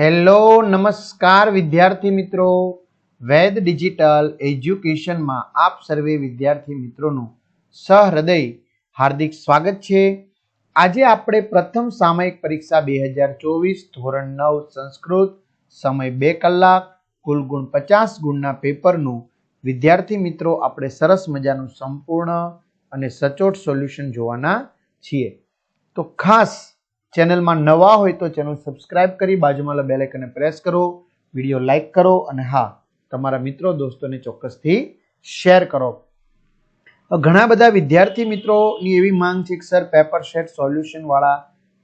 Hello, નમસ્કાર વિદ્યાર્થી મિત્રો. વેદ ડિજિટલ એજ્યુકેશનમાં આપ સર્વે વિદ્યાર્થી મિત્રોનું સહૃદય, હાર્દિક સ્વાગત છે. આજે આપણે પ્રથમ સામયિક પરીક્ષા બે હજાર ચોવીસ ધોરણ નવ સંસ્કૃત, સમય બે કલાક કુલ ગુણ પચાસ ગુણના પેપરનું વિદ્યાર્થી મિત્રો આપણે સરસ મજાનું સંપૂર્ણ અને સચોટ સોલ્યુશન જોવાના છીએ. તો ખાસ ચેનલમાં નવા હોય તો ચેનલ સબસ્ક્રાઇબ કરી બાજુમાં બેલ આઇકનને પ્રેસ કરો વીડિયો લાઇક કરો અને હા, તમારા મિત્રો દોસ્તોને ચોક્કસથી શેર કરો. ઘણા બધા વિદ્યાર્થી મિત્રોની એવી માંગ છે કે સર પેપર સેટ સોલ્યુશનવાળા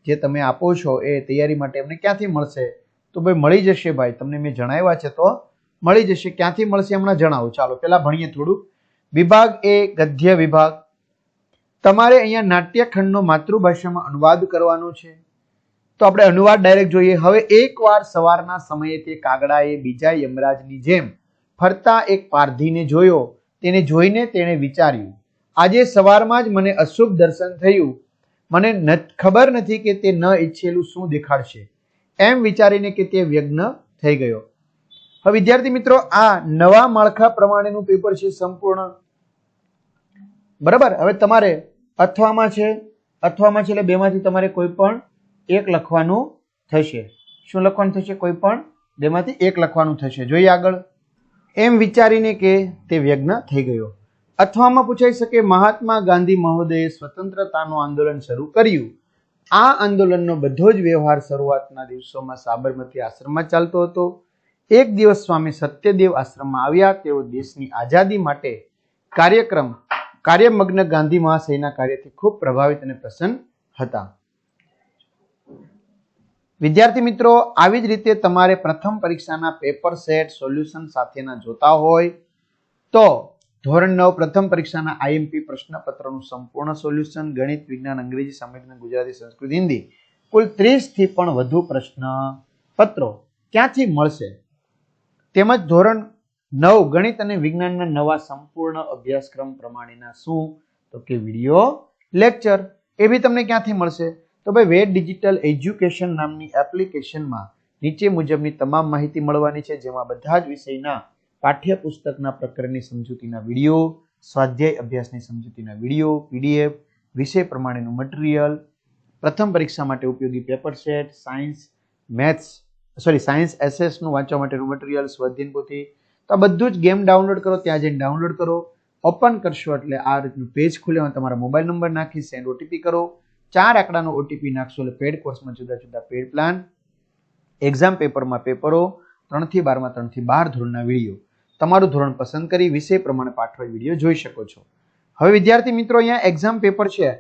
જે તમે આપો છો એ તૈયારી માટે એમને ક્યાંથી મળશે? તો ભાઈ, મળી જશે ભાઈ, તમને મેં જણાવ્યા છે તો મળી જશે. ક્યાંથી મળશે હમણાં જણાવું. ચાલો, પહેલાં ભણીએ થોડુંક. વિભાગ એ ગદ્ય વિભાગ. તમારે અહીંયા નાટ્યખંડનો માતૃભાષામાં અનુવાદ કરવાનો છે. તો આપણે અનુવાદ ડાયરેક્ટ જોઈએ. હવે એકવાર સવારના સમયે તે કાગડાએ બીજા યમરાજની જેમ ફરતા એક પારધીને જોયો. તેને જોઈને તેણે વિચાર્યું, આજે સવારમાં જ મને અશુભ દર્શન થયું. મને ખબર નથી કે તે ન ઈચ્છેલું શું દેખાડશે. એમ વિચારીને કે તે વ્યગ્ન થઈ ગયો. હવે વિદ્યાર્થી મિત્રો, આ નવા માળખા પ્રમાણેનું પેપર છે સંપૂર્ણ. બરાબર? હવે તમારે અથવામાં છે. અથવામાં છે એટલે બેમાંથી તમારે કોઈ પણ એક લખવાનું થશે. શું લખવાનું થશે? કોઈ પણ બેમાંથી એક લખવાનું થશે. જોઈએ આગળ. એમ વિચારીને કે તે વ્યગ્ન થઈ ગયો. અથવામાં પૂછાઈ શકે, મહાત્મા ગાંધી મહોદયે સ્વતંત્રતાનું આંદોલન શરૂ કર્યું. આ આંદોલનનો બધો જ વ્યવહાર શરૂઆતના દિવસોમાં સાબરમતી આશ્રમમાં ચાલતો હતો. એક દિવસ સ્વામી સત્યદેવ આશ્રમમાં આવ્યા. તેઓ દેશની આઝાદી માટે કાર્યક્રમ કાર્યમગ્ન ગાંધી મહાશયના કાર્યથી ખૂબ પ્રભાવિત અને પ્રસન્ન હતા. વિદ્યાર્થી મિત્રો, આવી જ રીતે તમારે પ્રથમ પરીક્ષાના પેપર સેટ, સોલ્યુશન સાથેના જોતા હોય તો ધોરણ નવ પ્રથમ પરીક્ષાના આઈએમપી પ્રશ્નપત્રનું સંપૂર્ણ સોલ્યુશન ગણિત, વિજ્ઞાન, અંગ્રેજી સામાન્ય ગુજરાતી, સંસ્કૃત, હિન્દી, કુલ ત્રીસથી પણ વધુ પ્રશ્ન પત્રો ક્યાંથી મળશે? તેમજ ધોરણ નવ, ગણિત અને વિજ્ઞાનના નવા સંપૂર્ણ અભ્યાસક્રમ પ્રમાણેના શું? તો કે વીડિયો લેક્ચર. એ બી તમને ક્યાંથી મળશે? તો ભાઈ, વેદ ડિજિટલ એજ્યુકેશન નામની એપ્લિકેશનમાં નીચે મુજબની તમામ માહિતી મળવાની છે, જેમાં બધા જ વિષયના પાઠ્યપુસ્તકના પ્રકરણની સમજૂતીના વીડિયો, સ્વાધ્યાય અભ્યાસની સમજૂતીના વીડિયો, પીડીએફ, વિષય પ્રમાણેનું મટીરિયલ, પ્રથમ પરીક્ષા માટે ઉપયોગી paper set, science, maths, sorry, science એસએસનું વાંચવા માટેનું મટીરિયલ, સ્વાધ્યાયન પોથી તો આ બધું જ ગેમ ડાઉનલોડ કરો, ત્યાં જઈને ડાઉનલોડ કરો. ઓપન કરશો એટલે આ રીતનું પેજ ખુલે તમારા મોબાઈલ નંબર નાખી સેન્ડ ઓટીપી કરો. ચાર આંકડાનો ઓટીપી નાખશો એટલે પેડ કોર્સમાં જુદા જુદા પેડ પ્લાન એક્ઝામ પેપરમાં પેપરો, ત્રણથી બારમાં, ત્રણથી બાર ધોરણના વીડિયો તમારું ધોરણ પસંદ કરી વિષય પ્રમાણે પાઠવેલ વીડિયો જોઈ શકો છો. હવે વિદ્યાર્થી મિત્રો, અહીંયા એક્ઝામ પેપર છે.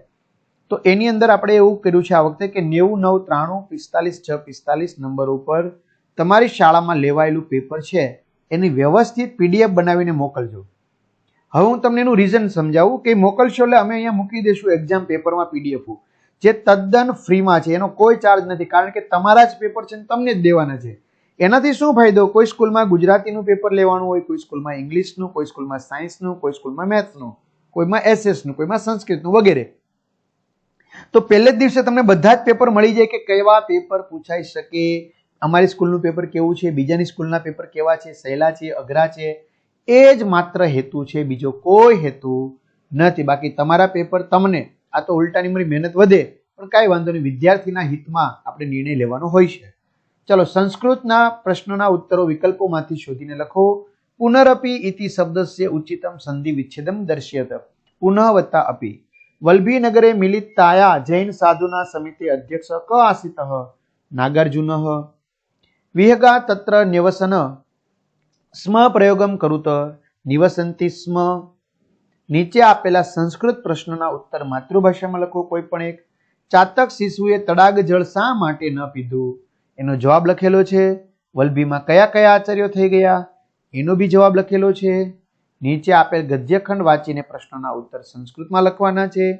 તો એની અંદર આપણે એવું કર્યું છે આ વખતે કે નેવું, નવ, ત્રાણું, પિસ્તાલીસ, છ, પિસ્તાલીસ નંબર ઉપર તમારી શાળામાં લેવાયેલું પેપર છે. એની વ્યવસ્થિત પીડીએફ બનાવીને મોકલજો. હવે હું તમને એનું રીઝન સમજાવું કે મોકલશો એટલે અમે અહીંયા મૂકી દઈશું એક્ઝામ પેપરમાં પીડીએફ જે તદ્દન ફ્રીમાં છે, એનો કોઈ ચાર્જ નથી, કારણ કે તમારા જ પેપર છે ને તમને જ દેવાના છે. એનાથી શું ફાયદો? કોઈ સ્કૂલમાં ગુજરાતીનું પેપર લેવાનું હોય, કોઈ સ્કૂલમાં ઇંગ્લિશનું, કોઈ સ્કૂલમાં સાયન્સનું કોઈ સ્કૂલમાં મેથ્સનું કોઈમાં એસએસનું કોઈમાં સંસ્કૃતનું વગેરે. તો પહેલે જ દિવસે તમને બધા જ પેપર મળી જાય કે કેવા પેપર પૂછાઈ શકે અમારી સ્કૂલનું પેપર કેવું છે, બીજાની સ્કૂલના પેપર કેવા છે, સહેલા છે, અઘરા છે, એ જ માત્ર હેતુ છે, બીજો કોઈ હેતુ નથી. બાકી તમારા પેપર તમને, આ તો ઉલટાની મારી મહેનત વધે, પણ કાંઈ વાંધો નહીં, વિદ્યાર્થીના હિતમાં આપણે નિર્ણય લેવાનો હોય છે. ચલો, સંસ્કૃતના પ્રશ્નોના ઉત્તરો વિકલ્પોમાંથી શોધીને લખો. પુનરપી ઇતિ શબ્દસ્ય ઉચિતમ સંધિ વિચ્છેદમ દર્શ્યત. પુનઃ વત્તા અપી. વલ્ભીનગરે મિલિતાયા જૈન સાધુના સમિતિ અધ્યક્ષ ક આસિત. નાગાર્જુન. વિહગા તત્ર ન્યવસન સ્મ પ્રયોગમ કરુત નિવસંતિ સ્મ નીચે આપેલા સંસ્કૃત પ્રશ્નના ઉત્તર માતૃભાષામાં લખો કોઈ પણ એક. ચાતક શિશુએ તડાગ જળ શા માટે ન પીધું? એનો જવાબ લખેલો છે, વલભીમાં કયા કયા આચાર્યો થઈ ગયા? એનો બી જવાબ લખેલો છે. નીચે આપેલ ગદ્યખંડ વાંચીને પ્રશ્નોના ઉત્તર સંસ્કૃતમાં લખવાના છે.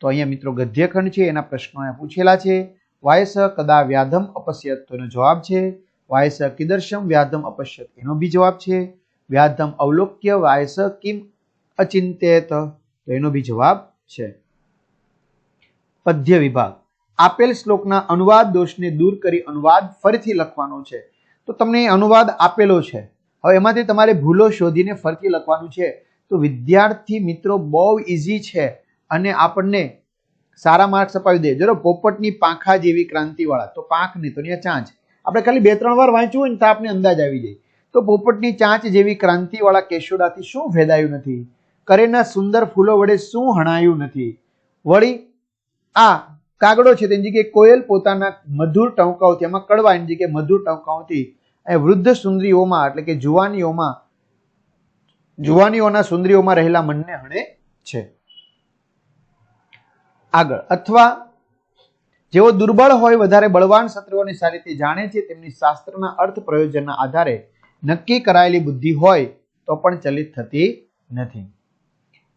તો અહીંયા મિત્રો ગદ્યખંડ છે, એના પ્રશ્નો પૂછેલા છે. વાયસ કદા વ્યાધમ અપશ્યત તો એનો જવાબ છે. વાયસ કિદર્શમ વ્યાધમ અપશ્યત. એનો બી જવાબ છે વ્યાધમ અવલોક્ય વાયસ કિમ અચિંત્યત. તો એનો બી જવાબ છે પદ્ય વિભાગ. આપેલ શ્લોકના અનુવાદ દોષને દૂર કરી અનુવાદ ફરીથી લખવાનો છે. તો તમને અનુવાદ આપેલો છે. હવે એમાંથી તમારે ભૂલો શોધીને ફરીથી લખવાનું છે. તો વિદ્યાર્થી મિત્રો, બહુ ઇઝી છે અને આપણને સારા માર્ક્સ અપાવી દે. જરો પોપટની પાંખા જેવી ક્રાંતિવાળા. તો પાંખ નહીં, તો ચાંચ. આપણે ખાલી બે, ત્રણ વાર વાંચ્યું હોય ને તો આપણે અંદાજ આવી જાય. તો પોપટની ચાંચ જેવી ક્રાંતિવાળા કેશોડાથી શું ભેદાયું નથી? કરેના સુંદર ફૂલો વડે શું હણાયું નથી? વળી આ કાગડો છે તેની જગ્યાએ કોયલ પોતાના મધુર ટંકાઓથી એમાં કડવા એની જગ્યાએ મધુર ટંકાઓથી, એ વૃદ્ધ સુંદરીઓમાં, એટલે કે જુવાનીઓમાં, જુવાનીઓના સુંદરીઓમાં રહેલા મનને હણે છે. આગળ, અથવા જેઓ દુર્બળ હોય વધારે બળવાન શત્રુઓની સારી રીતે જાણે છે, તેમની શાસ્ત્રના અર્થ પ્રયોજનના આધારે નક્કી કરાયેલી બુદ્ધિ હોય તો પણ ચલિત થતી નથી.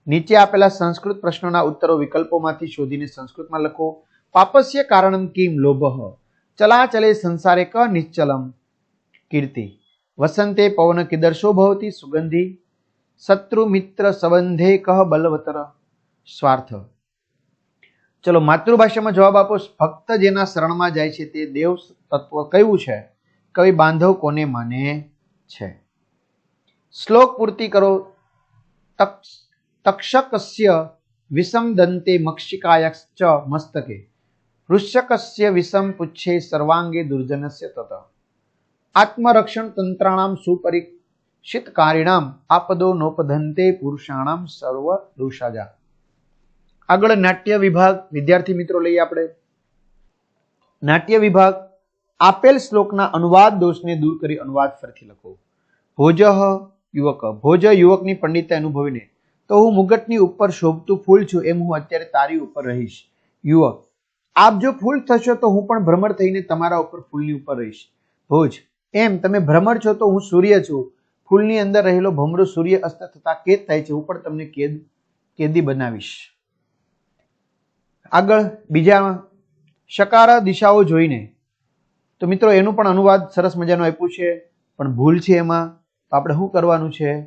નીચે આપેલા સંસ્કૃત પ્રશ્નોના ઉત્તરો વિકલ્પોમાંથી શોધીને સંસ્કૃતમાં લખો. પાપસ્ય કારણમ કિમ લોભ. ચલાચલે સંસારે ક નિશ્ચલમ. કીર્તિ. વસંતે પવન કિદર્શો ભવતી સુગંધી. શત્રુ મિત્ર સંબંધે કહ બલવતર. સ્વાર્થ. ચલો, માતૃભાષામાં જવાબ આપો. ફક્ત જેના શરણમાં જાય છે તે દેવ તત્વ કયું છે? કવિ બાંધવ કોને માને છે? શ્લોક પૂર્તિ કરો. તક્ષ તક્ષકસ્ય વિષમ દંતે મક્ષિકાયશ્ચ મસ્તકે. વૃશ્ચકસ્ય વિષમ પુચ્છે સર્વાંગે દુર્જનસ્ય તત. આત્મરક્ષણ તંત્રાણામ સુપરીક્ષિતકારિણામ આપદો નોપધંતે પુરુષાણામ સર્વ દોષાજા. આગળ નાટ્ય વિભાગ, વિદ્યાર્થી મિત્રો લઈએ આપણે. નાટ્ય વિભાગ, આપેલ શ્લોકના અનુવાદ દોષને દૂર કરી અનુવાદ ફરીથી લખો. ભોજ યુવક, ભોજ યુવકની પંડિતા અનુભવીને, તો હું મુગટની ઉપર શોભતું ફૂલ છું, એમ હું અત્યારે તારી ઉપર રહીશ. યુવક, આપ જો ફૂલ થશો તો હું પણ ભ્રમર થઈને તમારા ઉપર ફૂલની ઉપર રહીશ. ભોજ, એમ, તમે ભ્રમર છો તો હું સૂર્ય છું. ફૂલની અંદર રહેલો ભમરો સૂર્ય અસ્ત થતા કેદ થાય છે, હું પણ તમને કેદ, કેદી બનાવીશ. આગળ બીજા શકાર દિશાઓ જોઈને. તો મિત્રો, એનું પણ અનુવાદ સરસ મજાનો આપ્યું છે, પણ ભૂલ છે એમાં. તો આપણે શું કરવાનું છે?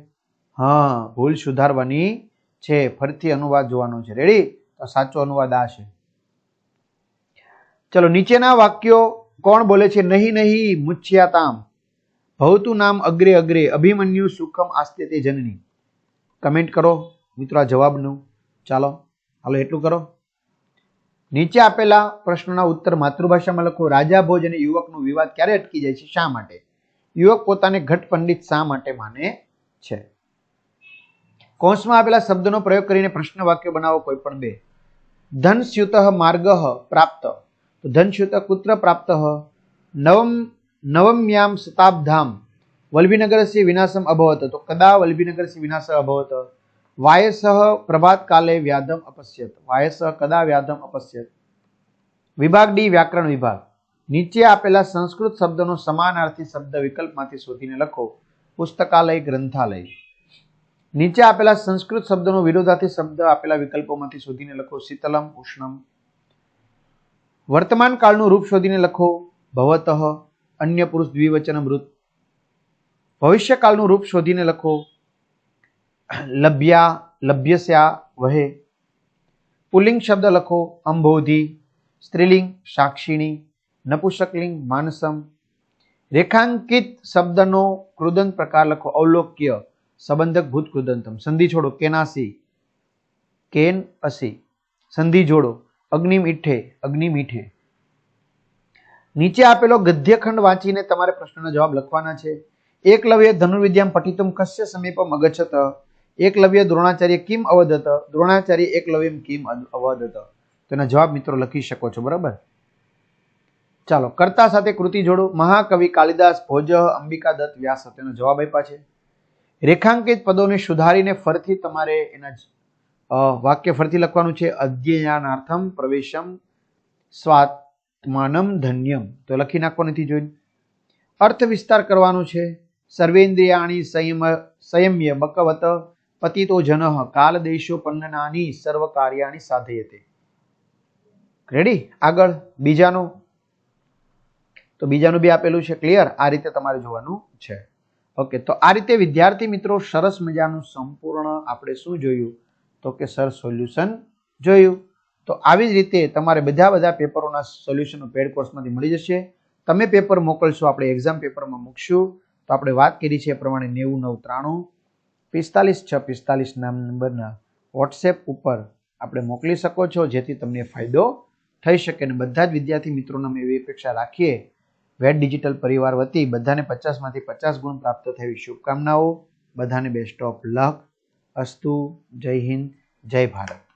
હા, ભૂલ સુધારવાની છે. ફરીથી અનુવાદ જોવાનો છે. રેડી તો સાચો અનુવાદ આ છે. ચલો, નીચેના વાક્યો કોણ બોલે છે? નહીં નહીં મુચ્છ્યાતામ ભવતું નામ અગ્રે અગ્રે, અભિમન્યુ સુખમ આસ્તે તે જનની. કમેન્ટ કરો મિત્રો આ જવાબનું. ચાલો, હાલો, એટલું કરો. નીચે આપેલા પ્રશ્નોના ઉત્તર માતૃભાષામાં લખો. રાજા ભોજ અને યુવકનો વિવાદ ક્યારે અટકી જાય છે? શા માટે? યુવક પોતાને ઘટ પંડિત શા માટે માને છે? કૌંસમાં આપેલા શબ્દનો પ્રયોગ કરીને પ્રશ્ન વાક્ય બનાવો કોઈ પણ બે ધનસ્યુત માર્ગ પ્રાપ્ત. તો ધનસ્યુત કુત્ર પ્રાપ્ત? નવમ, નવમ્યામ શતાબ્ધામ. વલ્ભીનગરસ્ય વિનાશમ અભવત. તો કદા વલ્ભીનગરસ્ય વિનાશ અભવત? વાયસ પ્રભાત કાલે વ્યાધમ અપશ્યત. વાયસ કદા વ્યાધમ અપશ્યત? વિભાગ ડી, વ્યાકરણ વિભાગ. નીચે આપેલા સંસ્કૃત શબ્દનો સમાનાર્થી શબ્દ વિકલ્પમાંથી શોધીને લખો. પુસ્તકાલય, ગ્રંથાલય. નીચે આપેલા સંસ્કૃત શબ્દનો વિરોધાર્થી શબ્દ આપેલા વિકલ્પોમાંથી શોધીને લખો શીતલમ, ઉષ્ણમ. વર્તમાન કાળનું રૂપ શોધીને લખો ભવતઃ, અન્ય પુરુષ દ્વિવચન મૃત ભવિષ્યકાળનું રૂપ શોધીને લખો લભ્યા, લભ્યસ્યા વહે. પુલ્લિંગ શબ્દ લખો, અંબોધી, સ્ત્રીલિંગ, સાક્ષિણી, નપુસકલિંગ, માનસમ. રેખાંકિત શબ્દનો કૃદંત પ્રકાર લખો, અવલોક્ય, સંબંધક ભૂત કૃદંતમ સંધિ છોડો, કેનાસી. કેન અસી. સંધિ જોડો, અગ્નિ મીઠે અગ્નિ મીઠે. નીચે આપેલો ગદ્યખંડ વાંચીને તમારે પ્રશ્નના જવાબ લખવાના છે. એકલવ્ય ધનુર્વિદ્યામ પઠિતુમ કશ્ય સમીપમ અગચ્છત. એકલવ્ય દ્રોણાચાર્ય કિમ અવદત દ્રોણાચાર્ય એકલવ્યમ કિમ અવદત એના જવાબ મિત્રો લખી શકો છો, બરાબર? ચાલો, કર્તા સાથે કૃતિ જોડો. મહાકવિ કાલિદાસ ભોજ અંબિકા દત્ત વ્યાસ તેનો જવાબ આપ્યા છે. રેખાંકિત પદોને સુધારીને ફરીથી તમારે એના વાક્ય ફરીથી લખવાનું છે. અધ્યયનાર્થમ પ્રવેશમ સ્વાત્માનમ ધન્યમ. તો લખી નાખવા નથી જોઈ અર્થ વિસ્તાર કરવાનું છે. સર્વેન્દ્રિયાણી સંયમ, સંયમ્ય બકવત પતિતો જન કાલ દેશો પન્નનાની સર્વ કાર્યાણી સાધયતે રેડી આગળ બીજાનું? તો બીજાનું બી આપેલું છે ક્લિયર આ રીતે તમારે જોવાનું છે. ઓકે તો આ રીતે વિદ્યાર્થી મિત્રો સરસ મજાનું સંપૂર્ણ આપણે શું જોયું? તો કે સર સોલ્યુશન જોયું. તો આવી જ રીતે તમારે બધા બધા પેપરોના સોલ્યુશનો પેડ કોર્સમાંથી મળી જશે. તમે પેપર મોકલશો, આપણે એક્ઝામ પેપરમાં મૂકશું. તો આપણે વાત કરી છે એ પ્રમાણે નેવું નવ ત્રાણું. પિસ્તાલીસ છ પિસ્તાલીસ નામ નંબરના વોટ્સએપ ઉપર આપણે મોકલી શકો છો, જેથી તમને ફાયદો થઈ શકે અને બધા જ વિદ્યાર્થી મિત્રોને અમે એવી અપેક્ષા રાખીએ. વેટ ડિજિટલ પરિવાર વતી બધાને પચાસમાંથી પચાસ ગુણ પ્રાપ્ત થવી શુભકામનાઓ. બધાને બેસ્ટ ઓફ લક અસ્તુ, જય હિન્દ, જય ભારત.